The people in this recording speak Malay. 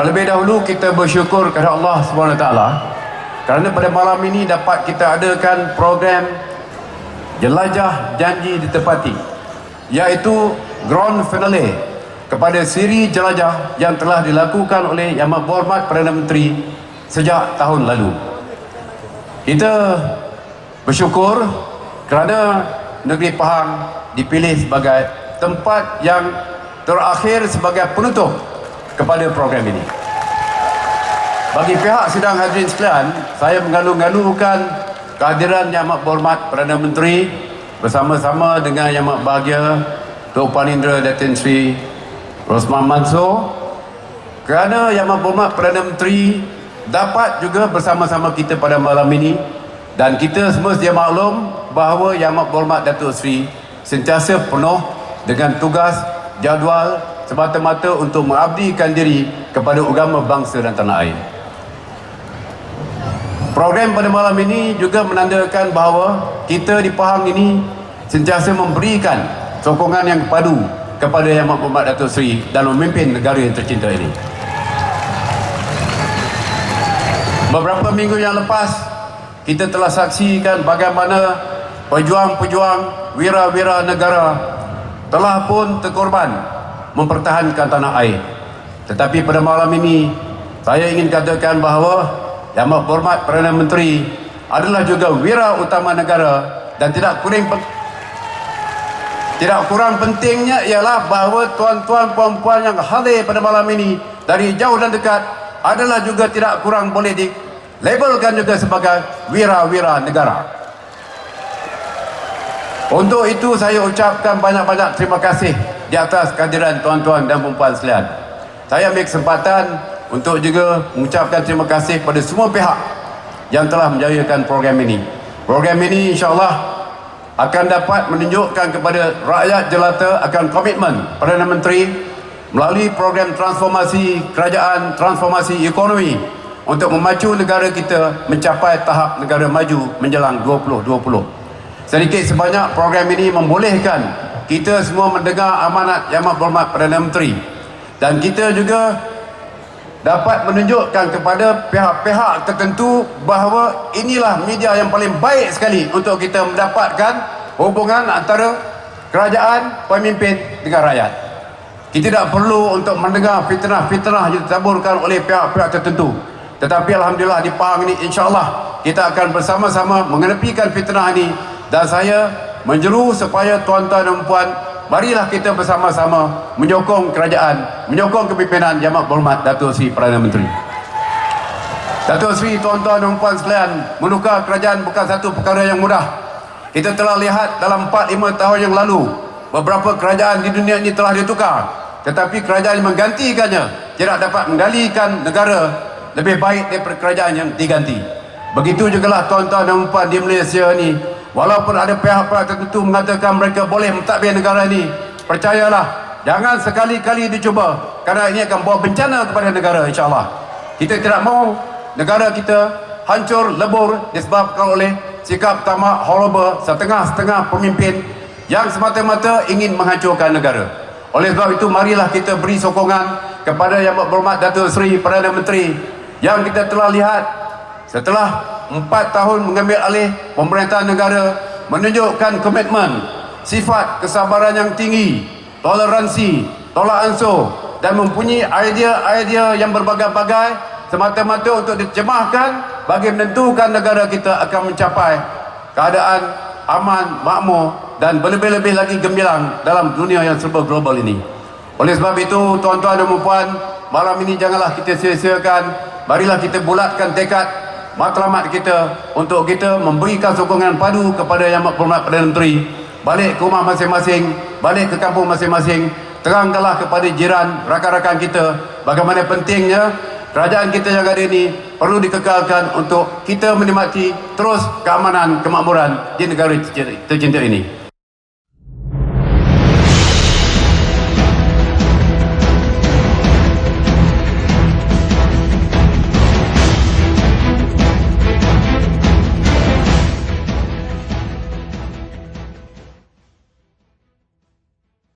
Terlebih dahulu kita bersyukur kepada Allah SWT kerana pada malam ini dapat kita adakan program Jelajah Janji Ditepati iaitu Grand Finale kepada siri jelajah yang telah dilakukan oleh Yang Berhormat Perdana Menteri sejak tahun lalu. Kita bersyukur kerana negeri Pahang dipilih sebagai tempat yang terakhir sebagai penutup kepada program ini. Bagi pihak sidang hadirin sekalian, saya mengalu-ngalukan kehadiran Yang Amat Berhormat Perdana Menteri bersama-sama dengan Yang Amat Bahagia Tok Panindra Datin Sri Rosman Mansor kerana Yang Amat Berhormat Perdana Menteri dapat juga bersama-sama kita pada malam ini dan kita semua sedia maklum bahawa Yang Amat Berhormat Datuk Seri sentiasa penuh dengan tugas jadual semata-mata untuk mengabdikan diri kepada agama bangsa dan tanah air. Program pada malam ini juga menandakan bahawa kita di Pahang ini sentiasa memberikan sokongan yang padu kepada Yang Berhormat Datuk Seri dalam memimpin negara yang tercinta ini. Beberapa minggu yang lepas kita telah saksikan bagaimana pejuang-pejuang wira-wira negara telah pun terkorban mempertahankan tanah air. Tetapi pada malam ini saya ingin katakan bahawa Yang Berhormat Perdana Menteri adalah juga wira utama negara dan tidak kurang tidak kurang pentingnya ialah bahawa tuan-tuan puan-puan yang hadir pada malam ini dari jauh dan dekat adalah juga tidak kurang boleh dilabelkan juga sebagai wira-wira negara. Untuk itu saya ucapkan banyak-banyak terima kasih di atas kehadiran tuan-tuan dan puan sekalian. Saya ambil kesempatan untuk juga mengucapkan terima kasih kepada semua pihak yang telah menjayakan program ini. Program ini insya-Allah akan dapat menunjukkan kepada rakyat jelata akan komitmen Perdana Menteri melalui program transformasi kerajaan, transformasi ekonomi untuk memacu negara kita mencapai tahap negara maju menjelang 2020. Sedikit sebanyak program ini membolehkan kita semua mendengar amanat Yang Berhormat Perdana Menteri dan kita juga dapat menunjukkan kepada pihak-pihak tertentu bahawa inilah media yang paling baik sekali untuk kita mendapatkan hubungan antara kerajaan, pemimpin dengan rakyat. Kita tidak perlu untuk mendengar fitnah-fitnah yang ditaburkan oleh pihak-pihak tertentu. Tetapi Alhamdulillah di Pahang ini insyaAllah kita akan bersama-sama mengenepikan fitnah ini dan saya menjeru supaya tuan-tuan dan puan marilah kita bersama-sama menyokong kerajaan, menyokong kepimpinan Amat Berhormat Datuk Seri Perdana Menteri. Datuk Seri, tuan-tuan dan puan sekalian, menukar kerajaan bukan satu perkara yang mudah. Kita telah lihat dalam 4-5 tahun yang lalu, beberapa kerajaan di dunia ini telah ditukar. Tetapi kerajaan yang menggantikannya tidak dapat mengendalikan negara lebih baik daripada kerajaan yang diganti. Begitu jugalah tuan-tuan dan puan di Malaysia ini Walaupun ada pihak-pihak tertentu mengatakan mereka boleh mentadbir negara ini, percayalah, jangan sekali-kali dicuba kerana ini akan bawa bencana kepada negara insya-Allah. Kita tidak mahu negara kita hancur lebur disebabkan oleh sikap tamak horrible setengah-setengah pemimpin yang semata-mata ingin menghancurkan negara. Oleh sebab itu marilah kita beri sokongan kepada Yang Berhormat Datuk Seri Perdana Menteri yang kita telah lihat setelah empat tahun mengambil alih pemerintahan negara menunjukkan komitmen, sifat kesabaran yang tinggi, toleransi, tolak ansur dan mempunyai idea-idea yang berbagai-bagai semata-mata untuk dicemahkan bagi menentukan negara kita akan mencapai keadaan aman, makmur dan berlebih-lebih lagi gemilang dalam dunia yang serba global ini. Oleh sebab itu, tuan-tuan dan puan, malam ini janganlah kita sia-siakan, marilah kita bulatkan tekad matlamat kita untuk kita memberikan sokongan padu kepada Yang Berhormat Perdana Menteri. Balik ke rumah masing-masing balik ke kampung masing-masing terangkanlah kepada jiran rakan-rakan kita bagaimana pentingnya kerajaan kita yang ada ini perlu dikekalkan untuk kita menikmati terus keamanan kemakmuran di negara tercinta ini